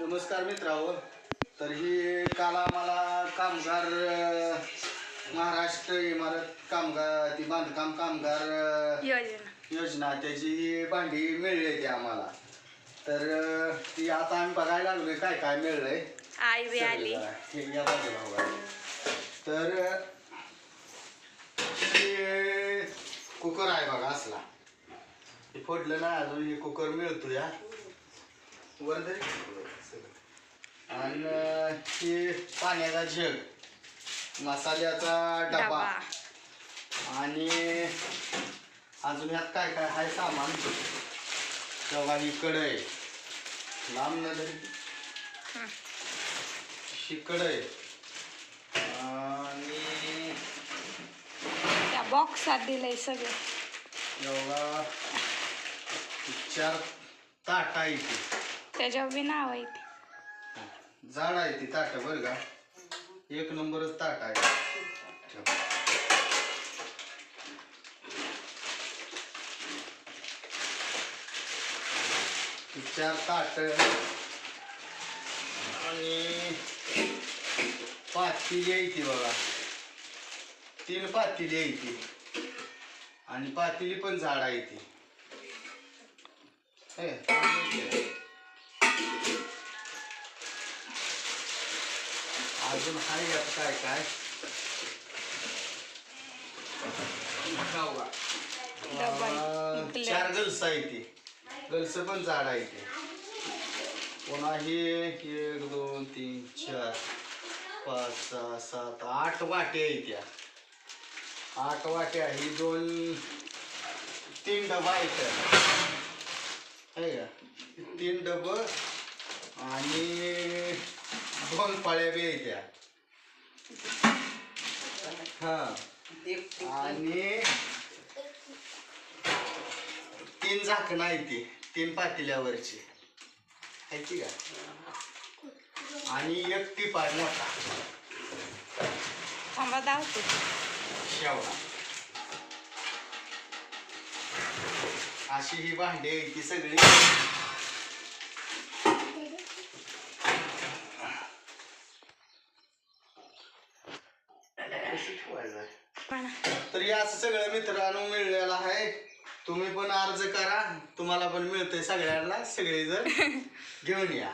नमस्कार मित्रांनो. तर ही काल आम्हाला कामगार महाराष्ट्र इमारत कामगार ती बांधकाम कामगार योजना. त्याची ही भांडी मिळली ती आम्हाला. तर ती आता आम्ही बघायला लागलोय काय काय मिळलंय. आई बी आली. हे या बाजूला बघा. तर हे कुकर आहे बघा असला. हे फोडलं नाही अजून हे कुकर मिळतो या आणि हे पाण्याचा जग. मसाल्याचा डबा. आणि अजून यात काय काय आहे सामान? तेव्हा ही कढई. लांब न तरी कढई. आणि त्या बॉक्सात दिलंय सगळं. एवढा चार ताट ती त्याच्यावर बी नाव आहे ते. झाड आहे ती ताट बरं का? एक नंबरच ताट आहे. ठेव. चार ताट. आणि पातेली आहे ती बघा. तीन पातेली आहे ती आणि पातेली पण झाड आहे ती. हे, अजून हाय यात काय काय? खाऊ का? डबा अं, इकले. चार गल्स आहे ती. गल्स पण झाड आहे ते. पुन्हा हे एक दोन तीन चार पाच सहा सात आठ वाटे आहे त्या. आठ वाट्या ही दोन तीन डबा आहेत आहे का? तीन डब आणि दोन फळ्या बी आहेत त्या. हा. आणि तीन झाकणं आहे ती. तीन पातेल्यावरची. आहे की का? आणि एक टीप आहे मोठा. थांबा धावते. शेवडा अशी ही भांडी आहे ती सगळी. कशी ठेवायचं आहे? पण तर हे असं सगळं मित्रांनो मिळलेलं आहे. तुम्ही पण अर्ज करा. तुम्हाला पण मिळतंय सगळ्यांना. सगळेजण घेऊन या.